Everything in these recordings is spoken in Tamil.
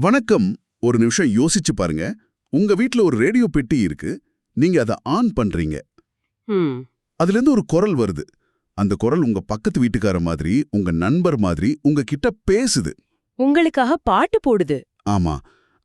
வணக்கம். ஒரு நிமிஷம் யோசிச்சு பாருங்க. உங்க வீட்ல ஒரு ரேடியோ பெட்டி இருக்கு. நீங்க அதை ஆன் பண்றீங்க. அதுல இருந்து ஒரு குரல் வருது. அந்த குரல் உங்க பக்கத்து வீட்டுக்கார மாதிரி உங்க நண்பர் மாதிரி உங்க கிட்ட பேசுது. உங்களுக்காக பாட்டு போடுது. ஆமா.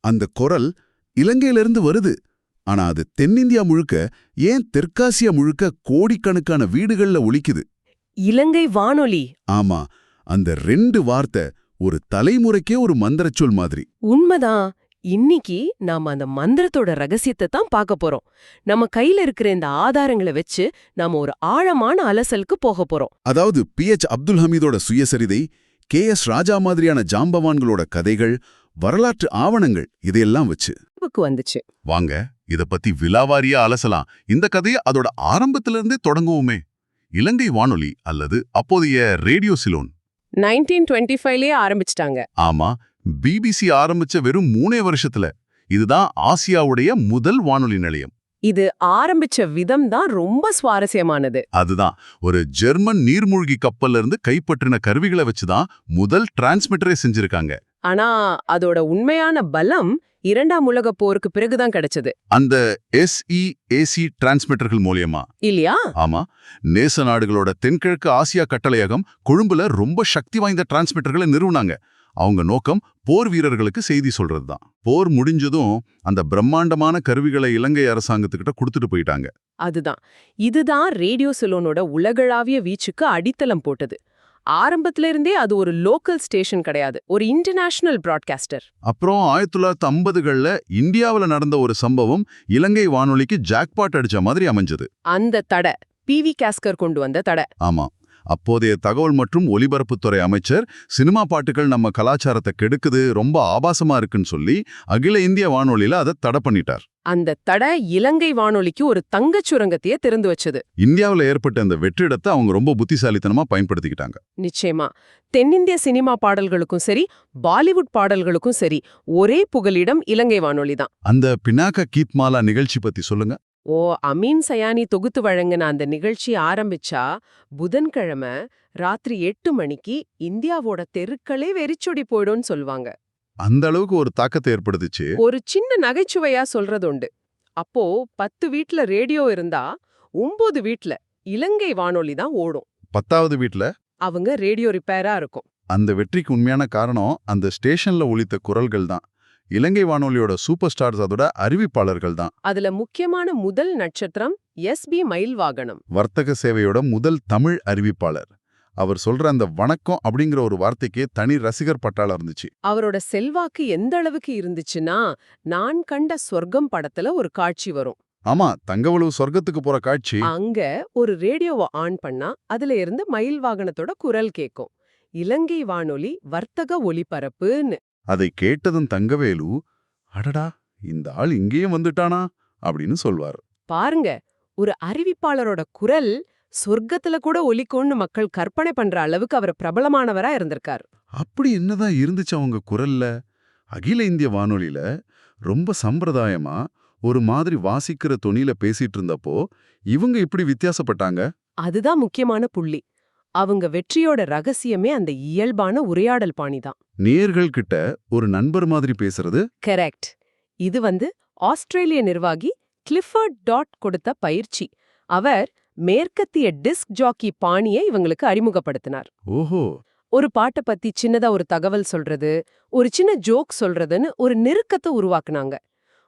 அந்த குரல் இலங்கையிலிருந்து வருது. ஆனா அது தென்னிந்தியா முழுக்க ஏன் தெற்காசியா முழுக்க கோடிக்கணக்கான வீடுகள்ல ஒலிக்குது. இலங்கை வானொலி. ஆமா. அந்த ரெண்டு வார்த்தை ஒரு தலைமுறைக்கே ஒரு மந்திரச்சொல் மாதிரி. உண்மைதான். இன்னிக்கு நாம அந்த மந்திரத்தோட ரகசியத்தை தான் பார்க்க போறோம். நம்ம கையில இருக்கிற இந்த ஆதாரங்களை வச்சு நாம ஒரு ஆழமான அலசலுக்கு போக போறோம். அதாவது பி. எச். அப்துல் ஹமீதோட சுயசரிதை கே. எஸ். ராஜா மாதிரியான ஜாம்பவான்களோட கதைகள் வரலாற்று ஆவணங்கள் இதையெல்லாம் வச்சு. வந்துச்சு. வாங்க இத பத்தி விலாவாரியா அலசலாம். இந்த கதையை அதோட ஆரம்பத்துல இருந்தே தொடங்குவோமே. இலங்கை வானொலி அல்லது அப்போதைய ரேடியோ சிலோன். நைன்டீன் டுவெண்ட்டி ஃபைவ்லயே ஆரம்பிச்சிட்டாங்க. ஆமா பிபிசி ஆரம்பிச்ச வெறும் மூணே வருஷத்துல. இதுதான் ஆசியாவுடைய முதல் வானொலி நிலையம். இது ஆரம்பிச்ச விதம் தான் ரொம்ப சுவாரஸ்யமானது. அதுதான் ஒரு ஜெர்மன் நீர்மூழ்கி கப்பல்ல இருந்து கைப்பற்றின கருவிகளை வச்சுதான் முதல் டிரான்ஸ்மிட்டரே செஞ்சிருக்காங்க. ஆனா அதோட உண்மையான பலம் இரண்டாம் உலகப் போருக்கு பிறகுதான் கிடைச்சது. அந்த எஸ்இஏசி டிரான்ஸ்மிட்டர்கள் மூலியமா? இல்லையா? ஆமா. நேச நாடுகளோட தென்கிழக்கு ஆசியா கட்டளையகம் கொழும்புல ரொம்ப சக்தி வாய்ந்த டிரான்ஸ்மிட்டர்களை நிறுவுனாங்க. அவங்க நோக்கம் போர் வீரர்களுக்கு செய்தி சொல்றதுதான். போர் முடிஞ்சதும் அந்த பிரம்மாண்டமான கருவிகளை இலங்கை அரசாங்கத்துக்கிட்ட கொடுத்துட்டு போயிட்டாங்க. அதுதான். இதுதான் ரேடியோ சிலோனோட உலகளாவிய வீச்சுக்கு அடித்தளம் போட்டது. ஆரம்பத்துல இருந்தே அது ஒரு லோக்கல் ஸ்டேஷன் கிடையாது. ஒரு இன்டர்நேஷனல் பிராட்காஸ்டர் அப்புறம் ஆயிரத்தி தொள்ளாயிரத்தி ஐம்பதுகள்ல இந்தியாவுல நடந்த ஒரு சம்பவம் இலங்கை வானொலிக்கு ஜாக்பாட் அடிச்ச மாதிரி அமைஞ்சது. அந்த தடை பிவி கேஸ்கர் கொண்டு வந்த தடை. ஆமா. அப்போதைய தகவல் மற்றும் ஒலிபரப்புத்துறை அமைச்சர் சினிமா பாட்டுகள் நம்ம கலாச்சாரத்தை கெடுக்குது ரொம்ப ஆபாசமா இருக்குன்னு சொல்லி அகில இந்திய வானொலியில அதை தடை பண்ணிட்டார். அந்த தடை இலங்கை வானொலிக்கு ஒரு தங்கச் சுரங்கத்தையே திறந்து வச்சது. இந்தியாவுல ஏற்பட்ட அந்த வெற்றிடத்தை அவங்க ரொம்ப புத்திசாலித்தனமா பயன்படுத்திக்கிட்டாங்க. நிச்சயமா. தென்னிந்திய சினிமா பாடல்களுக்கும் சரி பாலிவுட் பாடல்களுக்கும் சரி ஒரே புகலிடம் இலங்கை வானொலி தான். அந்த பினாக்க கீத்மாலா நிகழ்ச்சி பத்தி சொல்லுங்க. ஓ அமீன் சயானி தொகுத்து வழங்கின அந்த நிகழ்ச்சி ஆரம்பிச்சா புதன்கிழமை ராத்திரி எட்டு மணிக்கு இந்தியாவோட தெருக்களே வெறிச்சொடி போயிடும்னு சொல்லுவாங்க. அந்த அளவுக்கு ஒரு தாக்கத்தை ஏற்படுத்துச்சு. ஒரு சின்ன நகைச்சுவையா சொல்றதுண்டு அப்போ பத்து வீட்ல ரேடியோ இருந்தா ஒன்பது வீட்ல இலங்கை வானொலி தான் ஓடும். பத்தாவது வீட்ல? அவங்க ரேடியோ ரிப்பேரா இருக்கும். அந்த வெற்றிக்கு உண்மையான காரணம் அந்த ஸ்டேஷன்ல ஒலித்த குரல்கள் தான். இலங்கை வானொலியோட சூப்பர் ஸ்டார்ஸ் அதோட அறிவிப்பாளர்கள் தான். அதுல முக்கியமான முதல் நட்சத்திரம் எஸ் பி மயில்வாகனம் வர்த்தக சேவையோட முதல் தமிழ் அறிவிப்பாளர். அவர் சொல்ற அந்த வணக்கம் அப்படிங்கிற ஒரு வார்த்தைக்கே தனி ரசிகர் பட்டாளம் இருந்துச்சு. அவரோட செல்வாக்கு எந்த அளவுக்கு இருந்துச்சுன்னா நான் கண்ட சொர்க்கம் படத்துல ஒரு காட்சி வரும். ஆமா தங்கவளவு சொர்க்கத்துக்கு போற காட்சி. அங்க ஒரு ரேடியோவை ஆன் பண்ணா அதுல இருந்து மயில் வாகனத்தோட குரல் கேட்கும் இலங்கை வானொலி வர்த்தக ஒலிபரப்புன்னு அதை கேட்டதும் தங்கவேலு அடடா இந்த ஆள் இங்கேயும் வந்துட்டானா? அப்படின்னு சொல்வார். பாருங்க ஒரு அறிவிப்பாளரோட குரல் சொர்க்கத்துல கூட ஒலிக்கும்னு மக்கள் கற்பனை பண்ற அளவுக்கு அவர் பிரபலமானவரா இருந்திருக்கார். அப்படி என்னதான் இருந்துச்சு அவங்க குரல்ல? அகில இந்திய வானொலியில ரொம்ப சம்பிரதாயமா ஒரு மாதிரி வாசிக்கிற தொனியில பேசிட்டு இருந்தப்போ இவங்க இப்படி வித்தியாசப்பட்டாங்க? அதுதான் முக்கியமான புள்ளி. அவங்க வெற்றியோட ரகசியமே அந்த இயல்பான உரையாடல் பாணிதான். நேர்கள் கிட்ட ஒரு நண்பர் மாதிரி பேசுறது? கரெக்ட் இது வந்து ஆஸ்திரேலிய நிர்வாகி கிளிஃபர்ட் டாட் கொடுத்த பயிற்சி. அவர் மேற்கத்திய டிஸ்க் ஜாக்கி பாணியை இவங்களுக்கு அறிமுகப்படுத்தினார். ஓஹோ. ஒரு பாட்டை பத்தி சின்னதா ஒரு தகவல் சொல்றது ஒரு சின்ன ஜோக் சொல்றதுன்னு ஒரு நெருக்கத்தை உருவாக்குனாங்க.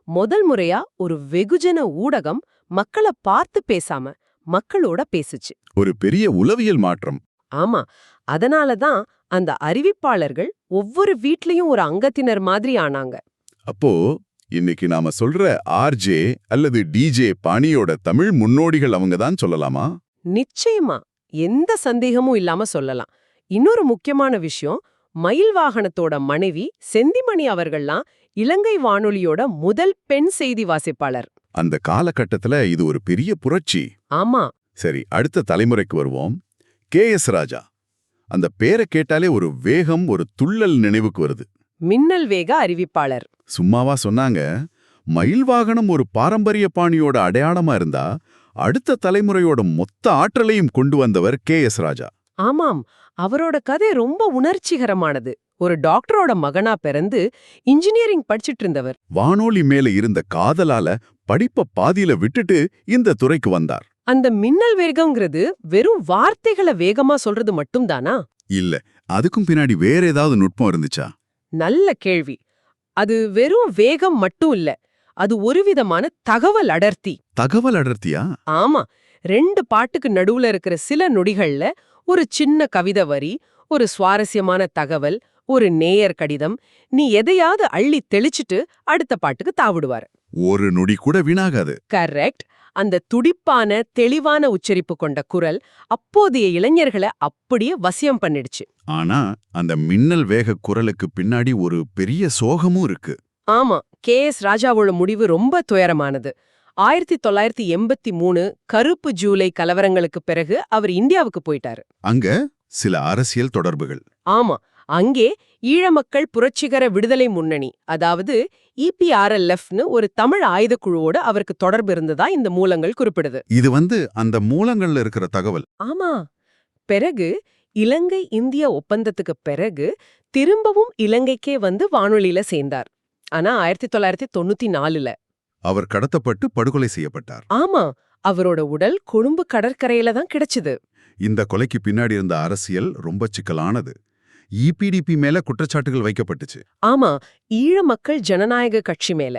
முதல் முறையா ஒரு வெகுஜன ஊடகம் மக்களை பார்த்து பேசாம மக்களோட பேசுச்சு. ஒரு பெரிய உளவியல் மாற்றம். ஆமா. அதனால தான் அந்த அறிவிப்பாளர்கள் ஒவ்வொரு வீட்லயும் ஒரு அங்கத்தினர் மாதிரி ஆனாங்க. அப்போ இன்னைக்கு நாம சொல்ற ஆர்ஜே அல்லது டிஜே பாணியோட தமிழ் முன்னோடிகள் அவங்க தான் சொல்லலாமா? நிச்சயமா. எந்த சந்தேகமும் இல்லாம சொல்லலாம். இன்னொரு முக்கியமான விஷயம் மயில் வாகனத்தோட மனைவி செந்திமணி அவர்கள்லாம் இலங்கை வானொலியோட முதல் பெண் செய்தி வாசிப்பாளர். அந்த காலகட்டத்துல இது ஒரு பெரிய புரட்சி. ஆமா. சரி அடுத்த தலைமுறைக்கு வருவோம். K S Raja. அந்த பேரை கேட்டாலே ஒரு வேகம் ஒரு துள்ளல் நினைவுக்கு வருது. மின்னல் வேக அறிவிப்பாளர். சும்மாவா சொன்னாங்க மயில் வாகனம் ஒரு பாரம்பரிய பாணியோட அடையாளமா இருந்தா அடுத்த தலைமுறையோட மொத்த ஆற்றலையும் கொண்டு வந்தவர் கே எஸ் ராஜா. ஆமாம் அவரோட கதை ரொம்ப உணர்ச்சிகரமானது. ஒரு டாக்டரோட மகனா பிறந்து இன்ஜினியரிங் படிச்சிட்டு இருந்தவர். வானொலி மேல இருந்த காதலால படிப்ப பாதியில விட்டுட்டு இந்த துறைக்கு வந்தார். அந்த மின்னல் வேகம்ங்கிறது வெறும் வார்த்தைகளை வேகமா சொல்றது மட்டும்தானா? இல்ல அதுக்கும் பின்னாடி வேற ஏதாவது நுட்பம் இருந்துச்சா? நல்ல கேள்வி. அது வெறும் வேகம் மட்டும் இல்ல அது ஒரு விதமான தகவல் அடர்த்தி. தகவல் அடர்த்தியா? ஆமா ரெண்டு பாட்டுக்கு நடுவுல இருக்கிற சில நொடிகள்ல ஒரு சின்ன கவிதை வரி ஒரு சுவாரஸ்யமான தகவல் ஒரு நேயர் கடிதம் நீ எதையாவது அள்ளி தெளிச்சிட்டு அடுத்த பாட்டுக்கு தாவிடுவாரு. ஒரு நொடி கூட வீணாகாது. கரெக்ட். அந்த துடிப்பான தெளிவான உச்சரிப்பு கொண்ட குரல் அப்போதைய இளைஞர்களை அப்படியே வசியம் பண்ணிடுச்சு. ஆனா அந்த மின்னல் வேக குரலுக்கு பின்னாடி ஒரு பெரிய சோகமும் இருக்கு. ஆமா கே. எஸ். ராஜாவோட முடிவு ரொம்ப துயரமானது. ஆயிரத்தி தொள்ளாயிரத்தி எண்பத்தி மூணு கருப்பு ஜூலை கலவரங்களுக்கு பிறகு அவர் இந்தியாவுக்கு போயிட்டாரு. அங்க சில அரசியல் தொடர்புகள். ஆமா அங்கே ஈழமக்கள் புரட்சிகர விடுதலை முன்னணி அதாவது இபிஆர்எல்எஃப்னு ஒரு தமிழ் ஆயுதக்குழுவோட அவருக்கு தொடர்பு இருந்ததா இந்த மூலங்கள் குறிப்பிடுது. இது வந்து அந்த மூலங்கள்ல இருக்கிற தகவல். ஆமா. பிறகு இலங்கை இந்திய ஒப்பந்தத்துக்கு பிறகு திரும்பவும் இலங்கைக்கே வந்து வானொலியில சேர்ந்தார். ஆனா ஆயிரத்தி தொள்ளாயிரத்தி தொண்ணூத்தி நாலுல. அவர் கடத்தப்பட்டு படுகொலை செய்யப்பட்டார். ஆமா. அவரோட உடல் கொழும்பு கடற்கரையில தான் கிடைச்சது. இந்த கொலைக்கு பின்னாடி இருந்த அரசியல் ரொம்ப சிக்கலானது. இபிடிபி மேல குற்றச்சாட்டுகள் வைக்கப்பட்டுச்சு. ஆமா ஈழ மக்கள் ஜனநாயக கட்சி மேல.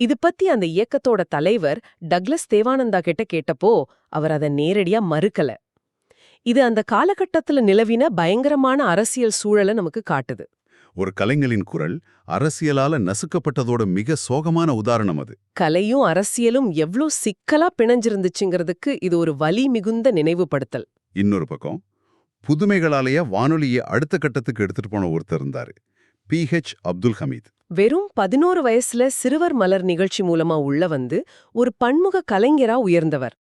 இது பத்தி அந்த இயக்கத்தோட தலைவர் டக்ளஸ் தேவானந்தா கிட்ட கேட்டப்போ அவர் அதை நேரடியா மறுக்கல. இது அந்த காலகட்டத்துல நிலவின பயங்கரமான அரசியல் சூழலை நமக்கு காட்டுது. ஒரு கலைஞனின் குரல் அரசியலால நசுக்கப்பட்டதோட மிக சோகமான உதாரணம் அது. கலையும் அரசியலும் எவ்ளோ சிக்கலா பிணைஞ்சிருந்துச்சுங்கிறதுக்கு இது ஒரு வலி மிகுந்த நினைவுபடுத்தல். இன்னொரு பக்கம் புதுமைகளாலேயே வானொலியை அடுத்த கட்டத்துக்கு எடுத்துட்டு போன ஒருத்தர் இருந்தாரு. B H Abdul Hameed. வெறும் பதினோரு வயசுல சிறுவர் மலர் நிகழ்ச்சி மூலமா உள்ள வந்து ஒரு பன்முக கலைஞரா உயர்ந்தவர்.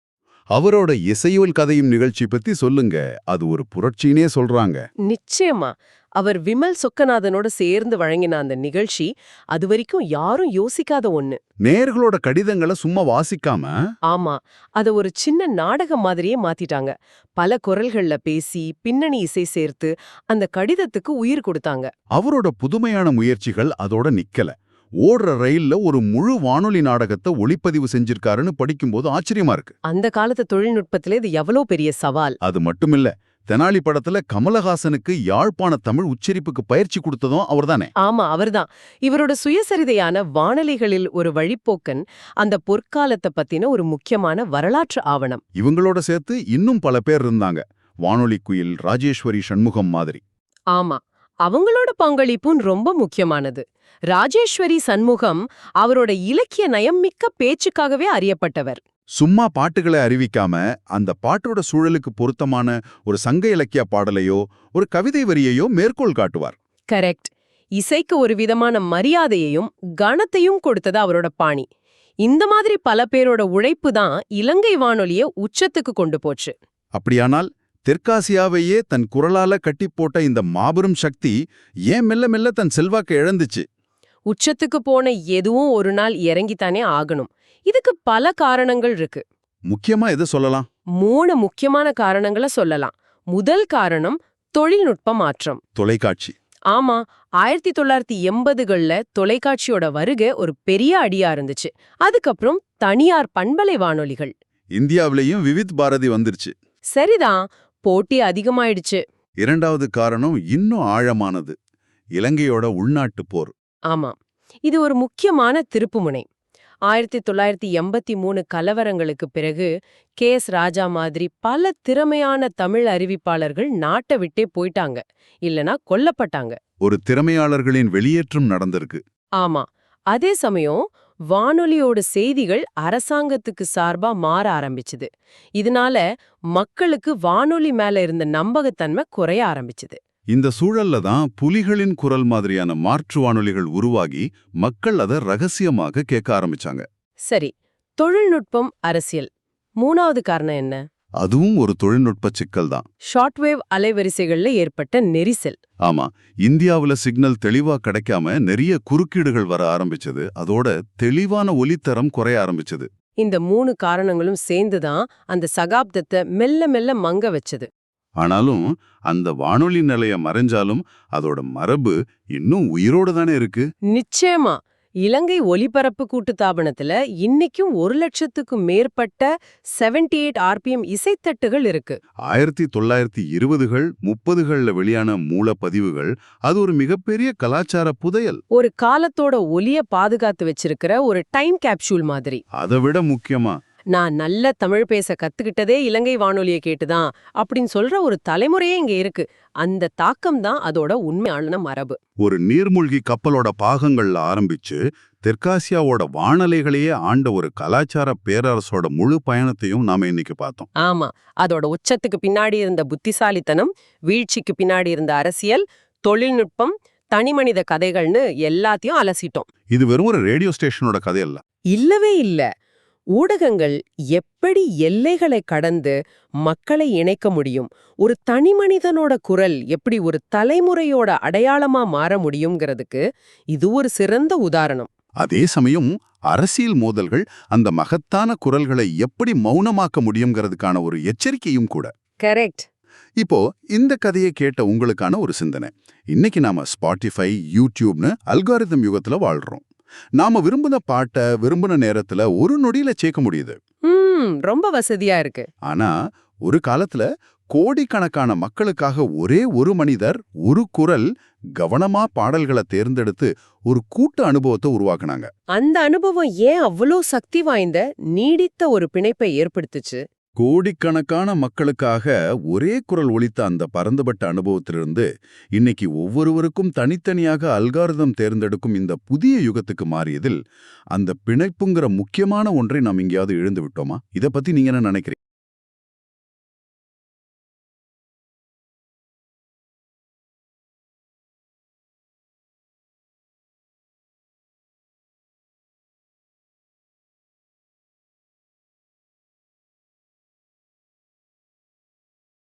அவரோட இசையோல் கதையும் நிகழ்ச்சி பத்தி சொல்லுங்க. அது ஒரு புரட்சினே சொல்றாங்க. நிச்சயமா. அவர் விமல் சொக்கநாதனோட சேர்ந்து வழங்கின அந்த நிகழ்ச்சி அது வரைக்கும் யாரும் யோசிக்காத ஒண்ணு. நேர்களோட கடிதங்களை சும்மா வாசிக்காம? ஆமா அத ஒரு சின்ன நாடகம் மாதிரியே மாத்திட்டாங்க. பல குரல்கள்ல பேசி பின்னணி இசை சேர்த்து அந்த கடிதத்துக்கு உயிர் கொடுத்தாங்க. அவரோட புதுமையான முயற்சிகள் அதோட நிக்கல. ஓடுற ரயில்ல ஒரு முழு வானொலி நாடகத்தை ஒளிப்பதிவு செஞ்சிருக்காருன்னு படிக்கும்போது ஆச்சரியமா இருக்கு. அந்த காலத்து தொழில்நுட்பத்திலே இது எவ்வளவு பெரிய சவால். அது மட்டுமில்ல தெனாலி படத்துல கமலஹாசனுக்கு யாழ்ப்பாண தமிழ் உச்சரிப்புக்கு பயிற்சி கொடுத்ததும் அவர்தானே? ஆமா அவர்தான். இவரோட சுயசரிதையான வானொலிகளில் ஒரு வழிப்போக்கன் அந்த பொற்காலத்தை பத்தின ஒரு முக்கியமான வரலாற்று ஆவணம். இவங்களோட சேர்த்து இன்னும் பல பேர் இருந்தாங்க. வானொலி குயில் ராஜேஸ்வரி சண்முகம் மாதிரி. ஆமா அவங்களோட பங்களிப்பும் ரொம்ப முக்கியமானது. ராஜேஸ்வரி சண்முகம் அவரோட இலக்கிய நயம் மிக்க பேச்சுக்காகவே அறியப்பட்டவர். சும்மா பாட்டுகளை அறிவிக்காம அந்த பாட்டோட சூழலுக்கு பொருத்தமான ஒரு சங்க இலக்கிய பாடலையோ ஒரு கவிதை வரியையோ மேற்கோள் காட்டுவார். கரெக்ட். இசைக்கு ஒரு விதமான மரியாதையையும் கணத்தையும் கொடுத்தது அவரோட பாணி. இந்த மாதிரி பல பேரோட உழைப்பு தான் இலங்கை வானொலிய உச்சத்துக்கு கொண்டு போச்சு. அப்படியானால் தெற்காசியாவையே தன் குரலால கட்டி போட்ட இந்த மாபெரும் சக்தி ஏன் மெல்ல மெல்ல தன் செல்வாக்கை இழந்துச்சு? உச்சத்துக்கு போன எதுவும் ஒரு நாள் இறங்கித்தானே ஆகணும். இதுக்கு பல காரணங்கள் இருக்கு. முக்கியமா எது சொல்லலாம்? மூணு முக்கியமான காரணங்களை சொல்லலாம். முதல் காரணம் தொழில்நுட்ப மாற்றம். தொலைக்காட்சி. ஆமா ஆயிரத்தி தொள்ளாயிரத்தி எண்பதுகள்ல தொலைக்காட்சியோட வருகை ஒரு பெரிய அடியா இருந்துச்சு. அதுக்கப்புறம் தனியார் பண்பலை வானொலிகள். இந்தியாவிலேயும் விவித் பாரதி வந்துருச்சு. சரிதான் போட்டி அதிகமாயிடுச்சு. இரண்டாவது காரணம் இன்னும் ஆழமானது. இலங்கையோட உள்நாட்டு போர். ஆமா. இது ஒரு முக்கியமான திருப்புமுனை. ஆயிரத்தி தொள்ளாயிரத்தி எண்பத்தி மூணு கலவரங்களுக்கு பிறகு கே. எஸ். ராஜா மாதிரி பல திறமையான தமிழ் அறிவிப்பாளர்கள் நாட்டை விட்டே போயிட்டாங்க. இல்லனா கொல்லப்பட்டாங்க. ஒரு திறமையாளர்களின் வெளியேற்றம் நடந்திருக்கு. ஆமா. அதே சமயம் வானொலியோட செய்திகள் அரசாங்கத்துக்கு சார்பா மாற ஆரம்பிச்சுது. இதனால மக்களுக்கு வானொலி மேல இருந்த நம்பகத்தன்மை குறைய ஆரம்பிச்சுது. இந்த சூழல்ல தான் புலிகளின் குரல் மாதிரியான மாற்று வானொலிகள் உருவாகி மக்கள் அதை ரகசியமாக கேட்க ஆரம்பிச்சாங்க. சரி தொழில்நுட்பம் அரசியல். மூணாவது காரணம் என்ன? அதுவும் ஒரு தொழில்நுட்ப சிக்கல் தான். ஷார்ட்வேவ் அலைவரிசைகள்ல ஏற்பட்ட நெரிசல். ஆமா இந்தியாவுல சிக்னல் தெளிவா கிடைக்காம நிறைய குறுக்கீடுகள் வர ஆரம்பிச்சது. அதோட தெளிவான ஒலித்தரம் குறைய ஆரம்பிச்சது. இந்த மூணு காரணங்களும் சேர்ந்துதான் அந்த சகாப்தத்தை மெல்ல மெல்ல மங்க வச்சது. ஆனாலும் அந்த வானொலி நிலையம் மறைஞ்சாலும் அதோட மரபு இன்னும் உயிரோட தானே இருக்கு? நிச்சயமா. இலங்கை ஒலிபரப்பு கூட்டுத்தாபனத்துல இன்னைக்கும் ஒரு லட்சத்துக்கும் மேற்பட்ட 78 எயிட் ஆர்பிஎம் இசைத்தட்டுகள் இருக்கு. ஆயிரத்தி தொள்ளாயிரத்தி இருபதுகள் முப்பதுகள்ல வெளியான மூலப்பதிவுகள் அது ஒரு மிகப்பெரிய கலாச்சார புதையல். ஒரு காலத்தோட ஒலிய பாதுகாத்து வச்சிருக்கிற ஒரு டைம் கேப்சூல் மாதிரி. அதை விட முக்கியமா நான் நல்ல தமிழ் பேச கத்துக்கிட்டதே இலங்கை வானொலியை கேட்டுதான் அப்படின்னு சொல்ற ஒரு தலைமுறையே இங்க இருக்கு. அந்த தாக்கம் தான் அதோட உண்மையான மரபு. ஒரு நீர்மூழ்கி கப்பலோட பாகங்கள்ல ஆரம்பிச்சு தெற்காசியாவோட வானலைகளையே ஆண்ட ஒரு கலாச்சார பேரரசோட முழு பயணத்தையும் நாம இன்னைக்கு பார்த்தோம். ஆமா அதோட உச்சத்துக்கு பின்னாடி இருந்த புத்திசாலித்தனம் வீழ்ச்சிக்கு பின்னாடி இருந்த அரசியல் தொழில்நுட்பம் தனிமனித கதைகள்னு எல்லாத்தையும் அலசிட்டோம். இது வெறும் ஒரு ரேடியோ ஸ்டேஷனோட கதையல்ல. இல்லவே இல்ல. ஊடகங்கள் எப்படி எல்லைகளை கடந்து மக்களை இணைக்க முடியும்? ஒரு தனிமனிதனோட குரல் எப்படி ஒரு தலைமுறையோட அடையாளமா மாற முடியுங்கிறதுக்கு இது ஒரு சிறந்த உதாரணம். அதே சமயம் அரசியல் மோதல்கள் அந்த மகத்தான குரல்களை எப்படி மௌனமாக்க முடியுங்கிறதுக்கான ஒரு எச்சரிக்கையும் கூட. கரெக்ட். இப்போ இந்த கதையை கேட்ட உங்களுக்கான ஒரு சிந்தனை. இன்னைக்கு நாம ஸ்பாட்டிஃபை யூடியூப்னு அல்காரிதம் யுகத்துல வாழ்றோம். நாம விரும்பின பாட்டை விரும்பின நேரத்துல ஒரு நொடியில சேர்க்க முடியுது. ரொம்ப வசதியா இருக்கு. ஆனா ஒரு காலத்துல கோடிக்கணக்கான மக்களுக்காக ஒரே ஒரு மனிதர் ஒரு குரல் கவனமா பாடல்களை தேர்ந்தெடுத்து ஒரு கூட்டு அனுபவத்தை உருவாக்குனாங்க. அந்த அனுபவம் ஏன் அவ்வளோ சக்தி வாய்ந்த நீடித்த ஒரு பிணைப்பை ஏற்படுத்துச்சு? கோடிக்கணக்கான மக்களுக்காக ஒரே குரல் ஒழித்த அந்த பரந்துபட்ட அனுபவத்திலிருந்து இன்னைக்கு ஒவ்வொருவருக்கும் தனித்தனியாக அல்காரிதம் தேர்ந்தெடுக்கும் இந்த புதிய யுகத்துக்கு மாறியதில் அந்த பிணைப்புங்கிற முக்கியமான ஒன்றை நாம் எங்கேயாவது இழந்து விட்டோமா இத பத்தி நீங்க என்ன நினைக்கிறீங்க?